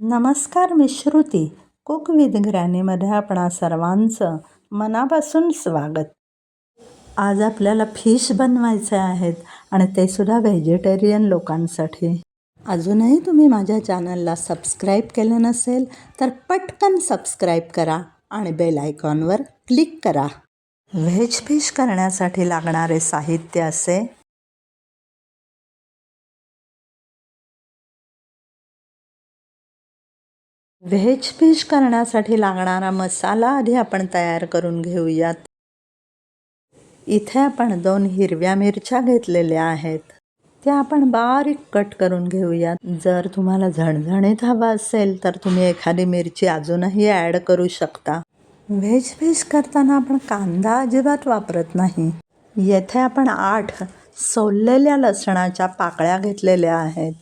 नमस्कार मी Shruti cook with ग्रॅनीमध्ये आपणा सर्वांचं मनापासून स्वागत. आज आपल्याला फिश बनवायचे आहेत आणि ते सुद्धा व्हेजिटेरियन लोकांसाठी. अजूनही तुम्ही माझ्या चॅनलला सबस्क्राईब केलं नसेल तर पटकन सबस्क्राईब करा आणि बेल आयकॉनवर क्लिक करा. व्हेज फिश करण्यासाठी लागणारे साहित्य असे व्हेज फिश करण्यासाठी लागणारा मसाला आधी आपण तयार करून घेऊयात. इथे आपण दोन हिरव्या मिरच्या घेतलेल्या आहेत. त्या आपण बारीक कट करून घेऊयात. जर तुम्हाला झणझणीत हवा असेल तर तुम्ही एखादी मिरची अजूनही ॲड करू शकता. व्हेज फिश करताना आपण कांदा अजिबात वापरत नाही. येथे आपण आठ सोललेल्या लसणाच्या पाकळ्या घेतलेल्या आहेत.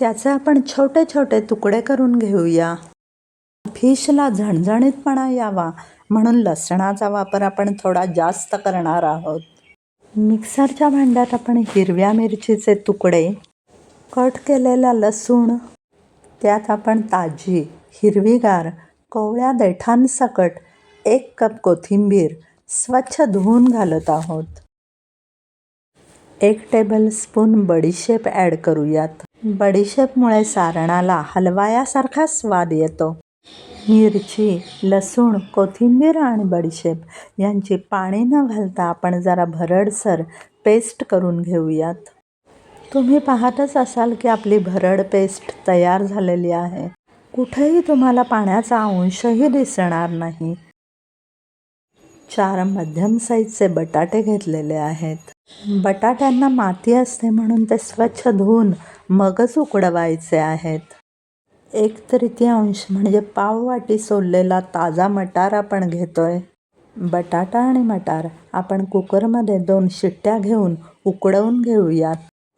त्याचे आपण छोटे छोटे तुकडे करून घेऊया. फिशला झणझणीतपणा यावा म्हणून लसणाचा वापर आपण थोडा जास्त करणार आहोत. मिक्सरच्या भांड्यात आपण हिरव्या मिरचीचे तुकडे कट केलेला लसूण त्यात आपण ताजी हिरवीगार कोवळ्या देठांसकट एक कप कोथिंबीर स्वच्छ धुवून घालत आहोत. एक टेबलस्पून बडीशेप ॲड करूयात. बडीशेपमुळे सारणाला हलवायासारखा स्वाद येतो. मिरची लसूण कोथिंबीर आणि बडीशेप यांची पाणी न घालता आपण जरा भरडसर पेस्ट करून घेऊयात. तुम्ही पाहतच असाल की आपली भरड पेस्ट तयार झालेली आहे. कुठेही तुम्हाला पाण्याचा अंशही दिसणार नाही. चार मध्यम साईजचे बटाटे घेतलेले आहेत. बटाट्यांना माती असते म्हणून ते स्वच्छ धुवून मगच उकडवायचे आहेत. एक तृतीयांश म्हणजे पाव वाटी सोललेला ताजा मटार आपण घेतोय. बटाटा आणि मटार आपण कुकरमध्ये दोन शिट्ट्या घेऊन उकडवून घेऊयात.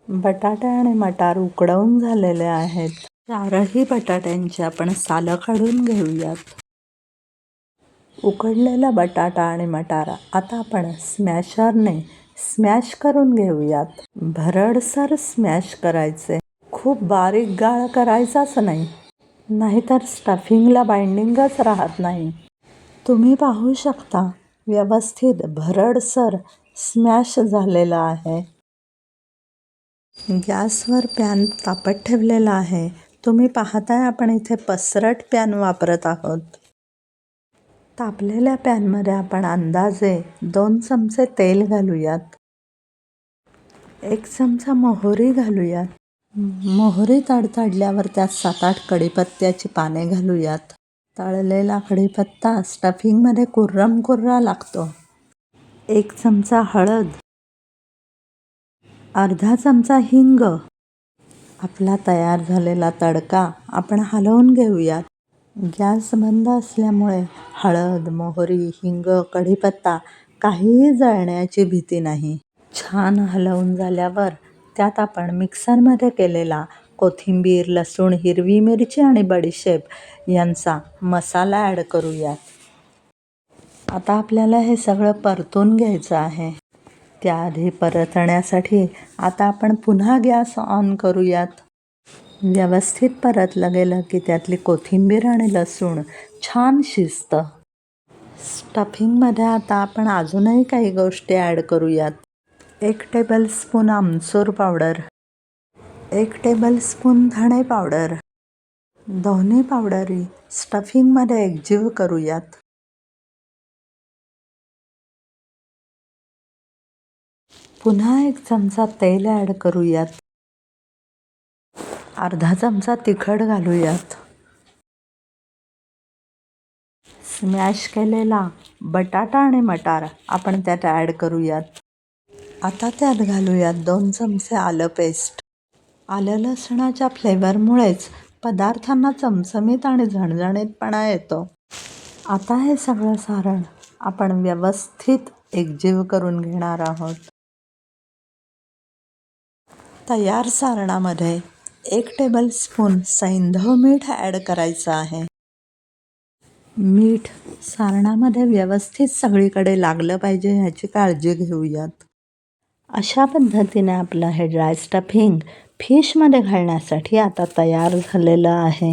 बटाटा आणि मटार उकडवून झालेले आहेत. चारही बटाट्यांची आपण सालं काढून घेऊयात. उकडलेला बटाटा आणि मटार आता आपण स्मॅशरने स्मॅश करून घेऊयात. भरडसर स्मॅश करायचे. खूप बारीक गाळ करायचाच नाही. नाहीतर स्टफिंगला बाइंडिंगच राहत नाही. तुम्ही पाहू शकता व्यवस्थित भरडसर स्मॅश झालेला आहे. गॅसवर पॅन तापत ठेवलेला आहे. तुम्ही पाहताय आपण इथे पसरट पॅन वापरत आहोत. तापलेल्या पॅनमध्ये आपण अंदाजे दोन चमचे तेल घालूयात. एक चमचा मोहरी घालूयात. मोहरी तडतडल्यावर त्यात सात आठ कढीपत्त्याची पाने घालूयात. तळलेला कढीपत्ता स्टफिंगमध्ये कुर्रम कुर्रा लागतो. एक चमचा हळद. अर्धा चमचा हिंग. आपला तयार झालेला तडका आपण हलवून घेऊयात. गॅस बंद असल्यामुळे हळद मोहरी हिंग कढीपत्ता काहीही जळण्याची भीती नाही. छान हलवून झाल्यावर त्यात आपण मिक्सरमध्ये केलेला कोथिंबीर लसूण हिरवी मिरची आणि बडीशेप यांचा मसाला ॲड करूयात. आता आपल्याला हे सगळं परतून घ्यायचं आहे. त्याआधी परतण्यासाठी आता आपण पुन्हा गॅस ऑन करूयात. व्यवस्थित परतलं गेलं की त्यातली कोथिंबीर आणि लसूण छान शिजतं. स्टफिंगमध्ये आता आपण अजूनही काही गोष्टी ॲड करूयात. एक टेबलस्पून आमचूर पावडर एक टेबलस्पून धणे पावडर दोन्ही पावडरी स्टफिंगमध्ये एकजीव करूयात. पुन्हा एक चमचा तेल ॲड करूयात. अर्धा चमचा तिखट घालूयात. स्मॅश केलेला बटाटा आणि मटार आपण त्यात ॲड करूयात. आता त्यात घालूयात दोन चमचे आलं पेस्ट आलं लसणाच्या फ्लेवरमुळेच पदार्थांना चमचमीत आणि झणझणीतपणा येतो. आता हे सगळं सारण आपण व्यवस्थित एकजीव करून घेणार आहोत. तयार सारणामध्ये एक टेबल स्पून सैंधव मीठ ॲड करायचं आहे. मीठ सारणामध्ये व्यवस्थित सगळीकडे लागलं पाहिजे ह्याची काळजी घेऊयात. अशा पद्धतीने आपलं हे ड्राय स्टफिंग फिशमध्ये घालण्यासाठी आता तयार झालेलं आहे.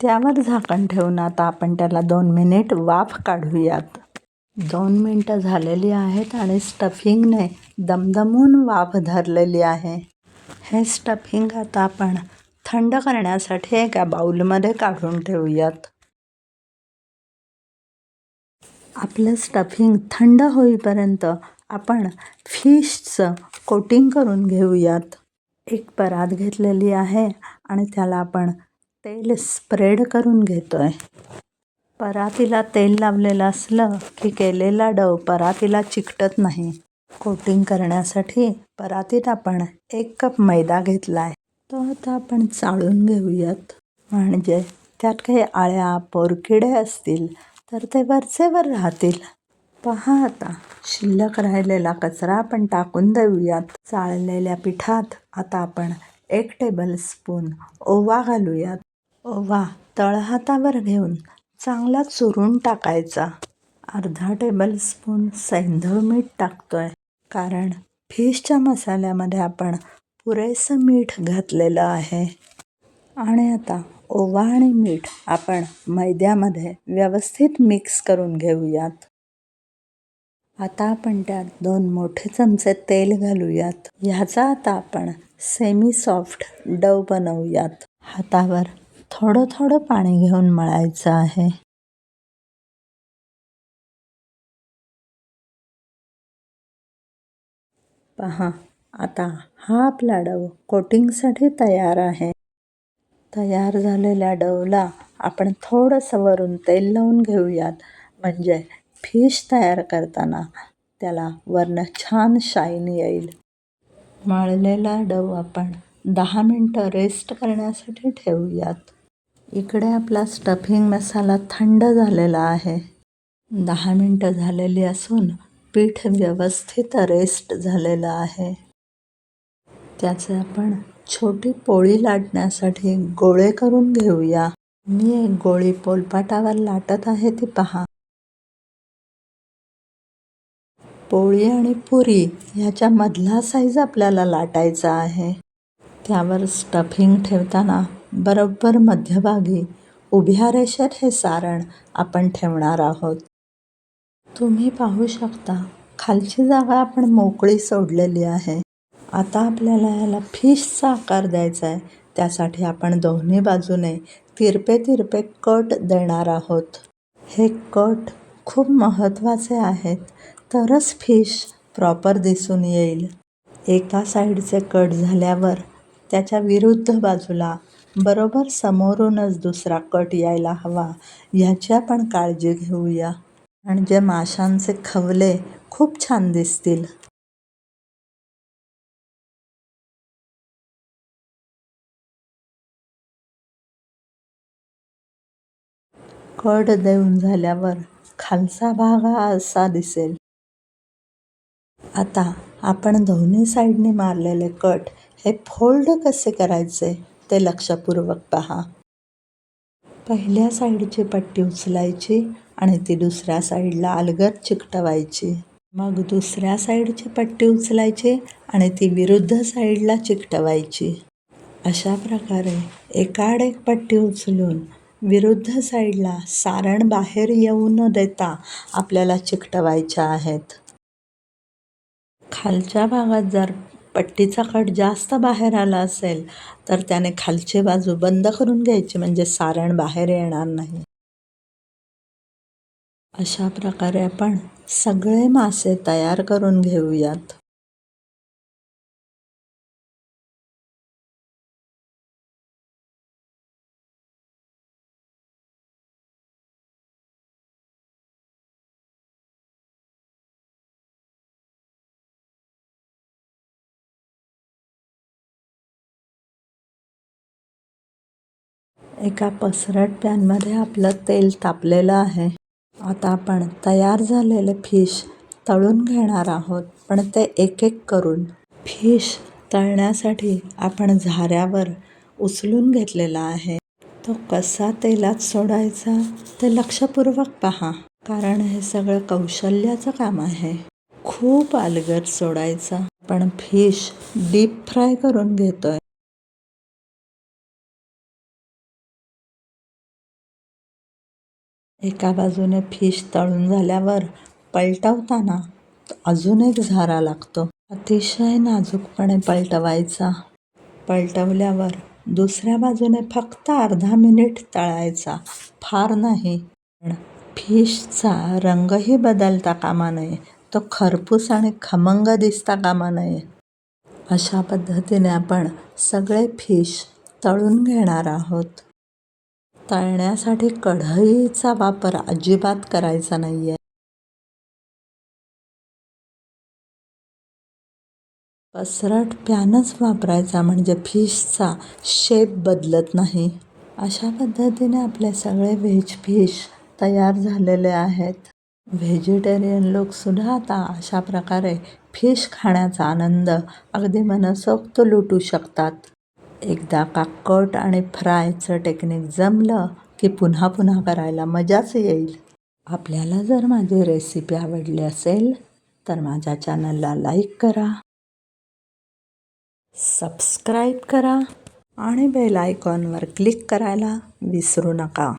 त्यावर झाकण ठेवून आता आपण त्याला दोन मिनिट वाफ काढूयात. दोन मिनटं झालेली आहेत आणि स्टफिंगने दमदमून वाफ धरलेली आहे. हे स्टफिंग आता आपण थंड करण्यासाठी एका बाऊलमध्ये काढून ठेवूयात. आपलं स्टफिंग थंड होईपर्यंत आपण फिशचं कोटिंग करून घेऊयात. एक परात घेतलेली आहे आणि त्याला आपण तेल स्प्रेड करून घेतो आहे परातीला तेल लावलेलं असलं की केलेला डव परातीला चिकटत नाही. कोटिंग करण्यासाठी परातीत आपण एक कप मैदा घेतला आहे तो आता आपण चाळून घेऊयात. म्हणजे त्यात काही आळ्या पोरकिडे असतील तर ते वरचेवर राहतील. पहा आता शिल्लक राहिलेला कचरा आपण टाकून देऊयात. चाळलेल्या पिठात आता आपण एक टेबल स्पून ओवा घालूयात. ओवा तळहातावर घेऊन चांगला चुरून टाकायचा. अर्धा टेबल स्पून सैंधव मीठ टाकतोय. कारण फिशच्या मसाल्यामध्ये आपण पुरेसं मीठ घातलेलं आहे. आणि आता ओवा आणि मीठ आपण मैद्यामध्ये व्यवस्थित मिक्स करून घेऊयात. आता आपण त्यात दोन मोठे चमचे तेल घालूयात. ह्याचा आता आपण सेमी सॉफ्ट डव बनवूयात. हातावर थोडं थोडं पाणी घेऊन मळायचं आहे. पहा आता हा आपला डव कोटिंगसाठी तयार आहे. तयार झालेल्या डवला आपण थोडंसं वरून तेल लावून घेऊयात. म्हणजे फिश तयार करताना त्याला वरनं छान शाईन येईल. मळलेला डव आपण दहा मिनटं रेस्ट करण्यासाठी ठेवूयात. इकडे आपला स्टफिंग मसाला थंड झालेला आहे. दहा मिनटं झालेली असून पीठ व्यवस्थित रेस्ट झालेलं आहे. त्याचे आपण छोटी पोळी लाटण्यासाठी गोळे करून घेऊया. मी एक गोळी पोलपाटावर लाटत आहे ती पहा. पोळी आणि पुरी ह्याच्यामधला साईज आपल्याला लाटायचा आहे. त्यावर स्टफिंग ठेवताना बरोबर मध्यभागी उभ्या रेषेत हे सारण आपण ठेवणार आहोत. तुम्ही पाहू शकता खालची जागा आपण मोकळी सोडलेली आहे. आता आपल्याला याला फिशचा आकार द्यायचा आहे. त्यासाठी आपण दोन्ही बाजूने तिरपे तिरपे कट देणार आहोत. हे कट खूप महत्त्वाचे आहेत. तरच फिश प्रॉपर दिसून येईल. एका साईडचे कट झाल्यावर त्याच्या विरुद्ध बाजूला बरोबर समोरूनच दुसरा कट यायला हवा ह्याची आपण काळजी घेऊया. म्हणजे माशांचे खवले खूप छान दिसतील. कट देऊन झाल्यावर खालचा भाग हा असा दिसेल. आता आपण दोन्ही साईडने मारलेले कट हे फोल्ड कसे करायचे ते लक्षपूर्वक पहा. पहिल्या साईडची पट्टी उचलायची आणि ती दुसऱ्या साईडला अलगद चिकटवायची. मग दुसऱ्या साईडची पट्टी उचलायची आणि ती विरुद्ध साईडला चिकटवायची. अशा प्रकारे एकाड एक पट्टी उचलून विरुद्ध साईडला सारण बाहेर येऊ न देता आपल्याला चिकटवायच्या आहेत. खालच्या भागात जर पट्टीचा कट जास्त बाहेर आला असेल तर त्याने खालची बाजू बंद करून घ्यायची म्हणजे सारण बाहेर येणार नाही. अशा प्रकारे आपण सगळे मासे तयार करून घेऊयात. एका पसरट पॅनमध्ये आपलं तेल तापलेलं आहे. आता आपण तयार झालेले फिश तळून घेणार आहोत पण ते एक एक करून. फिश तळण्यासाठी आपण झाऱ्यावर उचलून घेतलेला आहे. तो कसा तेलात सोडायचा ते लक्षपूर्वक पहा कारण हे सगळं कौशल्याचं काम आहे. खूप अलगद सोडायचा पण फिश डीप फ्राय करून घेतोय. एका बाजूने फिश तळून झाल्यावर पलटवताना अजून एक झारा लागतो. अतिशय नाजूकपणे पलटवायचा. पलटवल्यावर दुसऱ्या बाजूने फक्त अर्धा मिनिट तळायचा फार नाही. पण फिशचा रंगही बदलता कामा नये. तो खरपूस आणि खमंग दिसता कामा नये. अशा पद्धतीने आपण सगळे फिश तळून घेणार आहोत. तळण्यासाठी कढईचा वापर अजिबात करायचा नाही आहे पसरट पॅनच वापरायचा म्हणजे फिशचा शेप बदलत नाही. अशा पद्धतीने आपले सगळे व्हेज फिश तयार झालेले आहेत. व्हेजिटेरियन लोकसुद्धा आता अशा प्रकारे फिश खाण्याचा आनंद अगदी मनसोक्त लुटू शकतात. एकदा काकट आणि फ्रायचं टेक्निक जमलं की पुन्हा पुन्हा करायला मजाच येईल. आपल्याला जर माझी रेसिपी आवडली असेल तर माझ्या चॅनलला लाईक करा सबस्क्राईब करा आणि बेल आयकॉनवर क्लिक करायला विसरू नका.